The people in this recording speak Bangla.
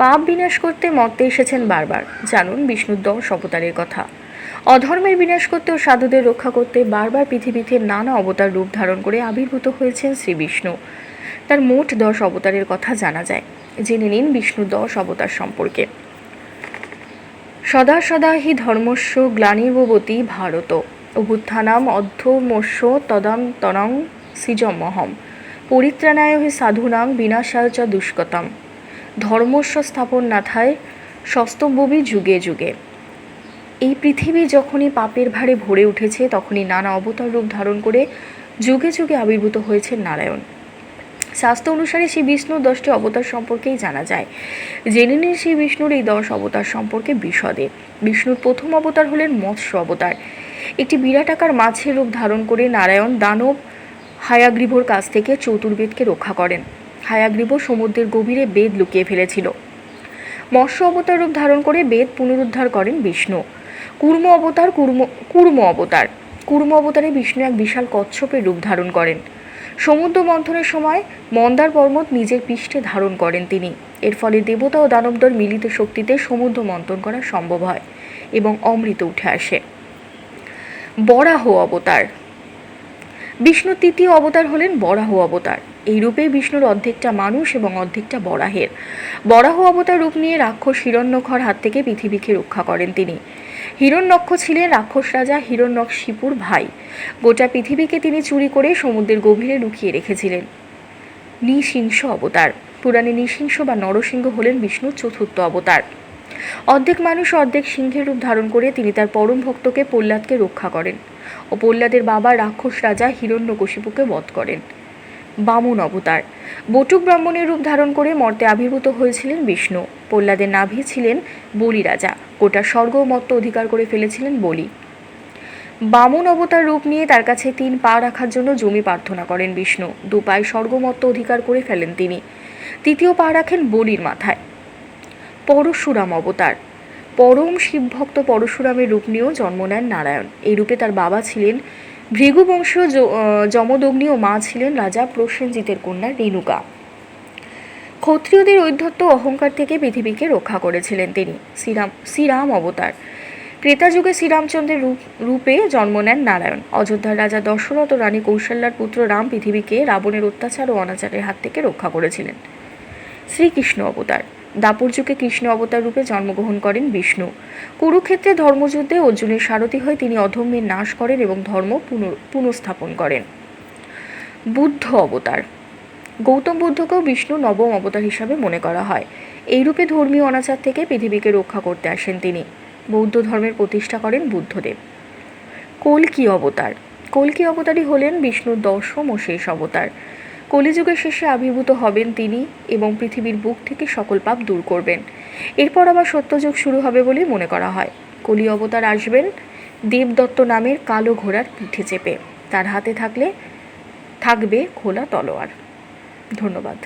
পাপ বিনাশ করতে মর্তে এসেছেন বারবার। জানুন বিষ্ণুর দশ অবতারের কথা। অধর্মের বিনাশ করতে ও সাধুদের রক্ষা করতে বারবার পৃথিবীতে নানা অবতার রূপ ধারণ করে আবির্ভূত হয়েছেন শ্রী বিষ্ণু। তার মোট দশ অবতারের কথা জানা যায়। জেনে নিন বিষ্ণু দশ অবতার সম্পর্কে। সদা সদা হি ধর্মস্য গ্লানির্বতী ভারত। অভ্যুত্থানাম অধ্যমস্য তদাম তনং সিজমহম। পরিত্রাণায় হি সাধুনাং বিনাশায় চ দুষ্কতম। ধর্মস্য স্থাপন নাথায় সস্তব্যবী যুগে যুগে। এই পৃথিবী যখনই পাপের ভারে ভরে উঠেছে, তখনই নানা অবতার রূপ ধারণ করে যুগে যুগে আবির্ভূত হয়েছেন নারায়ণ। শাস্ত্র অনুসারে শ্রী বিষ্ণুর দশটি অবতার সম্পর্কেই জানা যায়। জেনে নিন শ্রী বিষ্ণুর এই দশ অবতার সম্পর্কে বিশদে। বিষ্ণুর প্রথম অবতার হলেন মৎস্য অবতার। একটি বিরাট আকার মাছের রূপ ধারণ করে নারায়ণ দানব হায়াগ্রীবর কাছ থেকে চতুর্বেদকে রক্ষা করেন। হায়াগ্রীব সমুদ্রের গভীরে বেদ লুকিয়ে ফেলেছিল। মৎস্য অবতার রূপ ধারণ করে বেদ পুনরুদ্ধার করেন বিষ্ণু। কুর্ম অবতার কুর্ম কুর্ম অবতার। কুর্ম অবতারে বিষ্ণু এক বিশাল কচ্ছপের রূপ ধারণ করেন। সমুদ্র মন্থনের সময় মন্দার পর্বত নিজের পৃষ্ঠে ধারণ করেন তিনি। এর ফলে দেবতা ও দানবদের মিলিত শক্তিতে সমুদ্র মন্থন করা সম্ভব হয় এবং অমৃত উঠে আসে। বরাহ অবতার। বিষ্ণুর তৃতীয় অবতার হলেন বরাহ অবতার। এই রূপে বিষ্ণুর অর্ধেকটা মানুষ এবং অর্ধেকটা বরাহের। বরাহ অবতার রূপ নিয়ে রাক্ষস হিরণ্যক্ষর হাত থেকে পৃথিবীকে রক্ষা করেন তিনি। হিরণ্যক্ষ ছিলেন রাক্ষস রাজা হিরণ্যকশিপুর ভাই। গোটা পৃথিবীকে তিনি চুরি করে সমুদ্রের গভীরে লুকিয়ে রেখেছিলেন। নৃসিংহ অবতার। পুরাণে নৃসিংহ বা নরসিংহ হলেন বিষ্ণুর চতুর্থ অবতার। অর্ধেক মানুষ অর্ধেক সিংহের রূপ ধারণ করে তিনি তার পরম ভক্তকে প্রহ্লাদকে রক্ষা করেন ও প্রহ্লাদের বাবা রাক্ষস রাজা হিরণ্যকশিপুকে বধ করেন। বামন অবতার। বটুক ব্রাহ্মণের রূপ ধারণ করে মর্তে আবির্ভূত হয়েছিলেন বিষ্ণু। প্রহ্লাদের নাভি ছিলেন বলি রাজা। গোটা স্বর্গ মত্ত অধিকার করে ফেলেছিলেন বলি। বামন অবতার রূপ নিয়ে তার কাছে তিন পা রাখার জন্য জমি প্রার্থনা করেন বিষ্ণু। দু পায়ে স্বর্গমত্ত অধিকার করে ফেলেন তিনি। তৃতীয় পা রাখেন বলির মাথায়। পরশুরাম অবতার। পরম শিবভক্ত পরশুরামের রূপ নিয়েও জন্ম নেন নারায়ণ। এই রূপে তার বাবা ছিলেন ভৃগুবংশীয় য- আহ, যমদগ্নি ও মা ছিলেন রাজা প্রসেনজিতের কন্যা রেণুকা। ক্ষত্রিয়দের ঐদ্ধত্য অহংকার থেকে পৃথিবীকে রক্ষা করেছিলেন তিনি শ্রীরাম শ্রীরাম অবতার। ক্রেতা যুগে শ্রীরামচন্দ্রের রূপ রূপে জন্ম নেন নারায়ণ। অযোধ্যার রাজা দশরথ ও রানী কৌশল্যার পুত্র রাম পৃথিবীকে রাবণের অত্যাচার ও অনাচারের হাত থেকে রক্ষা করেছিলেন। শ্রীকৃষ্ণ অবতার। দাপর যুগে কৃষ্ণ অবতার রূপে জন্মগ্রহণ করেন বিষ্ণু। কুরুক্ষেত্রে ধর্মযুদ্ধে অর্জুনের সারথি হয়ে তিনি অধর্মের নাশ করেন এবং ধর্ম পুনঃস্থাপন করেন। বুদ্ধ অবতার। গৌতম বুদ্ধকেও বিষ্ণু নবম অবতার হিসাবে মনে করা হয়। এই রূপে ধর্মীয় অনাচার থেকে পৃথিবীকে রক্ষা করতে আসেন তিনি। বৌদ্ধ ধর্মের প্রতিষ্ঠা করেন বুদ্ধদেব। কল্কি অবতার। কল্কি অবতারই হলেন বিষ্ণুর দশম ও শেষ অবতার। কলিযুগের শেষে আবির্ভূত হবেন তিনি এবং পৃথিবীর বুক থেকে সকল পাপ দূর করবেন। এরপর আবার সত্যযুগ শুরু হবে বলে মনে করা হয়। কলি অবতার আসবেন, দেবদত্ত নামের কালো ঘোড়ার পিঠে চেপে। তার হাতে থাকলে, থাকবে খোলা তলোয়ার। ধন্যবাদ।